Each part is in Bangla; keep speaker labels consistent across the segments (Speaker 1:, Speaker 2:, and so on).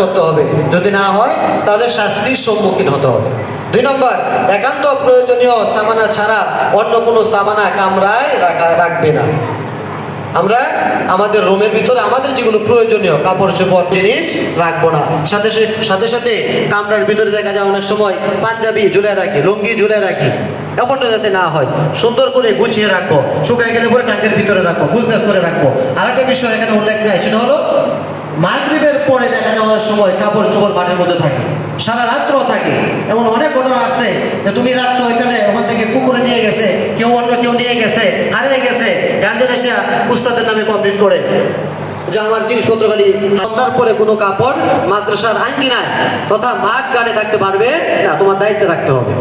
Speaker 1: করতে হবে। যদি না হয়, তাহলে শাস্তির সম্মুখীন হতে হবে। দুই নম্বর, একান্ত প্রয়োজনীয় সামানা ছাড়া অন্য কোনো সামানা কামরায় রাখা, রাখবে না। আমরা আমাদের রুমের ভিতরে আমাদের যেগুলো প্রয়োজনীয়, কাপড় চোপড়, জিনিস রাখব না। সাথে সাথে সাথে কামরার ভিতরে দেখা যায় অনেক সময় পাঞ্জাবি ঝুলে রাখি, লুঙ্গি ঝুলে রাখি। এমনটা যাতে না হয়, সুন্দর করে গুছিয়ে রাখব, শুকায় গেলে পরে ট্যাঙ্কের ভিতরে রাখব গুজগাছ করে রাখব। আর একটা বিষয় এখানে উল্লেখ নাই, সেটা হলো মাগরিবের পরে দেখা যাওয়ার সময় কাপড় চোপড় মাঠের মধ্যে থাকে। সারা রাত্র থাকে। এমন অনেক ঘটনা আসছে যে তুমি রাখছো ওইখানে, ওখান থেকে কুকুরে নিয়ে গেছে, কেউ অন্য কেউ নিয়ে গেছে, হারিয়ে গেছে। গার্জেন এসে উস্তাদের নামে কমপ্লিট করে। যে আমার জিনিসপত্র খালি পরে কোনো কাপড় মাদ্রাসার আঙ্গিনায় তথা মাঠ গাড়ে থাকতে পারবে না, তোমার দায়িত্বে রাখতে হবে।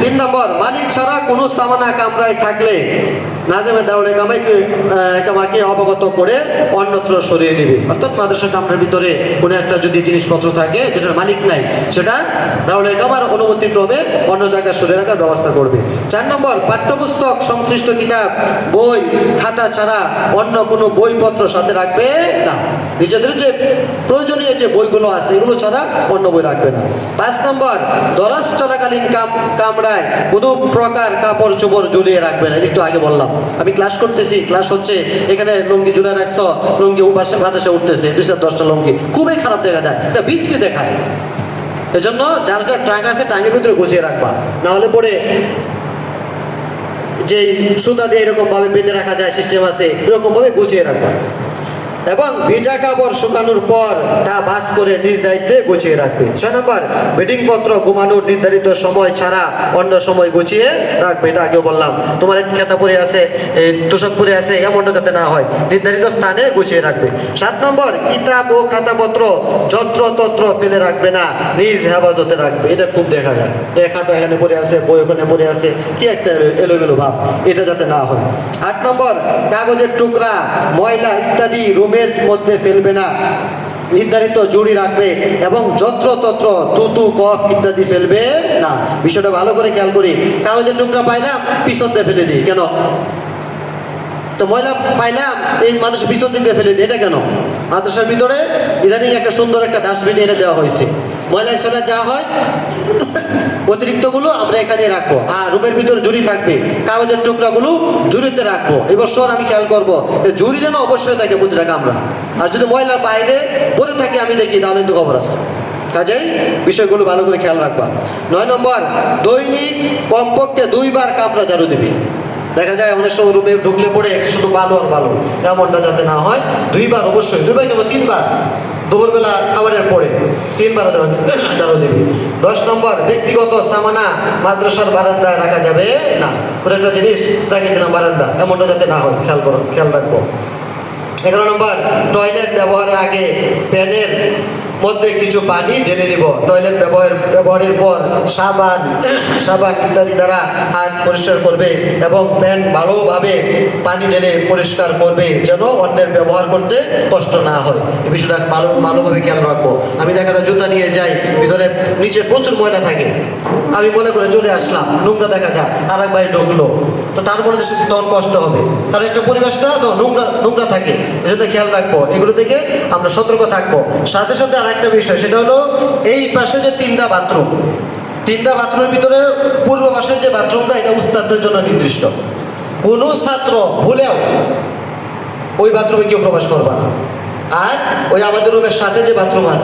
Speaker 1: তিন নম্বর, মালিক ছাড়া কোনো সামানা কামরায় থাকলে নাজেমে দাউলে কামাইকে কামাকে অবগত করে অন্যত্র সরিয়ে নেবে অর্থাৎ মাদ্রাসা কামরার ভিতরে কোনো একটা যদি জিনিসপত্র থাকে, যেটার মালিক নাই, সেটা দাউলে কামার অনুমতি ক্রমে অন্য জায়গায় সরিয়ে রাখার ব্যবস্থা করবে। চার নম্বর, পাঠ্যপুস্তক, সংশ্লিষ্ট কিতাব, বই, খাতা ছাড়া অন্য কোনো বইপত্র সাথে রাখবে না। নিজেদের যে প্রয়োজনীয় যে বইগুলো আছে, এগুলো ছাড়া অন্য বই রাখবে না। পাঁচ নম্বর, দরাজ চলাকালীন কাম, কামরায় কোনো প্রকার কাপড় চোপড় ঝুলিয়ে রাখবে না। একটু আগে বললাম, আমি ক্লাস করতেছি, ক্লাস হচ্ছে, এখানে লুঙ্গি ঝুলে রাখছ, লুঙ্গি উপাসে বাতাসে উঠতেছে দুইশো দশটা লুঙ্গি, খুবই খারাপ দেখা যায়, এটা বিশ্রী দেখায়। এজন্য যার যার ট্রাঙ্ক আছে ট্রাঙ্কের ভিতরে গুছিয়ে রাখবা। না হলে পরে যে সুতা দিয়ে এরকম ভাবে বেঁধে রাখা যায় সিস্টেম আছে এরকম ভাবে গুছিয়ে রাখবা। এবং ভিজা কাপড় শুকানোর পর তা বাস করে নিজ দায়িত্বে গুছিয়ে রাখবে। ছয় নম্বর, বেডিং পত্র ঘুমানোর নির্ধারিত সময় ছাড়া অন্য সময় গুছিয়ে রাখবে। এটা আগেও বললাম। তোমার খেতা পরে আছে তোষক আছে, এমনটা যাতে না হয়। নির্ধারিত স্থানে গুছিয়ে রাখবে। সাত নম্বর, কিতাব ও খাতাপত্র যত্র তত্র ফেলে রাখবে না, নিজ হেফাজতে রাখবে। এটা খুব দেখা যায়। খাতা এখানে পড়ে আছে, বই ওখানে পড়ে আছে, কি একটা এলোমেলো ভাব। এটা যাতে না হয়। আট নম্বর, কাগজের টুকরা, ময়লা ইত্যাদি রুমের মধ্যে ফেলবে না। নির্ধারিত জুড়ি রাখবে এবং যত্রতত্র তুতু, কফ ইত্যাদি ফেলবে না। বিষয়টা ভালো করে খেয়াল করি। কাগজের টুকরা পাইলাম, পিছন দিয়ে ফেলে দিই। কেন? তো ময়লা পাইলাম, এই মানুষ পিছন দিকে ফেলে দিই। এটা কেন? মাদ্রাসার ভিতরে ইদানিং একটা সুন্দর একটা ডাস্টবিন এনে দেওয়া হয়েছে। ময়লা সরে যাওয়া হয় অতিরিক্তগুলো আমরা এখানে রাখব। আর রুমের ভিতরে ঝুড়ি থাকবে। কাগজের টুকরাগুলো ঝুড়িতে রাখব। এবছর আমি খেয়াল করব ঝুড়ি যেন অবশ্যই থাকে প্রতিটা কামরা আর যদি ময়লা বাইরে পরে থাকে, আমি দেখি, তাহলে তো খবর আছে। কাজেই বিষয়গুলো ভালো করে খেয়াল রাখবা। নয় নম্বর, দৈনিক কমপক্ষে দুইবার কামরা ঝাড়ু দিবি। দেখা যায় অনেক সময় রুমে ঢুকলে পড়ে শুধু বালু আর বালু এমনটা যাতে না হয়, দুইবার অবশ্যই। দুইবার কেন? তিনবার। দুপুরবেলা খাবারের পরে। তিনবার ঝাড়ু দেবে। দশ নম্বর, ব্যক্তিগত সামানা মাদ্রাসার বারান্দায় রাখা যাবে না। একটা জিনিস, রাখি দিলাম বারান্দা। এমনটা যাতে না হয়, খেয়াল করো, খেয়াল রাখব। এগারো নম্বর টয়লেট ব্যবহারের আগে প্যানের মধ্যে কিছু পানি ঢেলে নিব। টয়লেট ব্যবহার ব্যবহারের পর সাবান সাবান ইত্যাদি দ্বারা হাত পরিষ্কার করবে এবং প্যান ভালোভাবে পানি ঢেলে পরিষ্কার করবে যেন অন্যের ব্যবহার করতে কষ্ট না হয়। এই বিষয়টা ভালো ভালোভাবে খেয়াল রাখব। আমি দেখা যায় জুতা নিয়ে যাই, ভিতরে নিচে প্রচুর ময়লা থাকে। আমি মনে করে চলে আসলাম, নোংরা দেখা যায় আর এক ভাই ঢুকলো। তো তার মনে তখন কষ্ট হবে। তার একটা পরিবেশটা তো নোংরা নোংরা থাকে। এজন্য খেয়াল রাখব, এগুলো থেকে আমরা সতর্ক থাকব। সাথে সাথে আর একটা বিষয়, সেটা হলো এই পাশে যে তিনটা বাথরুম, তিনটা বাথরুমের ভিতরে পূর্ব পাশের যে বাথরুমটা, এটা উস্তাদের জন্য নির্দিষ্ট। কোনো ছাত্র ভুলেও ওই বাথরুমে কেউ প্রবেশ করবে না। আর ওই আমাদের রুমের সাথে যে বাথরুম আছে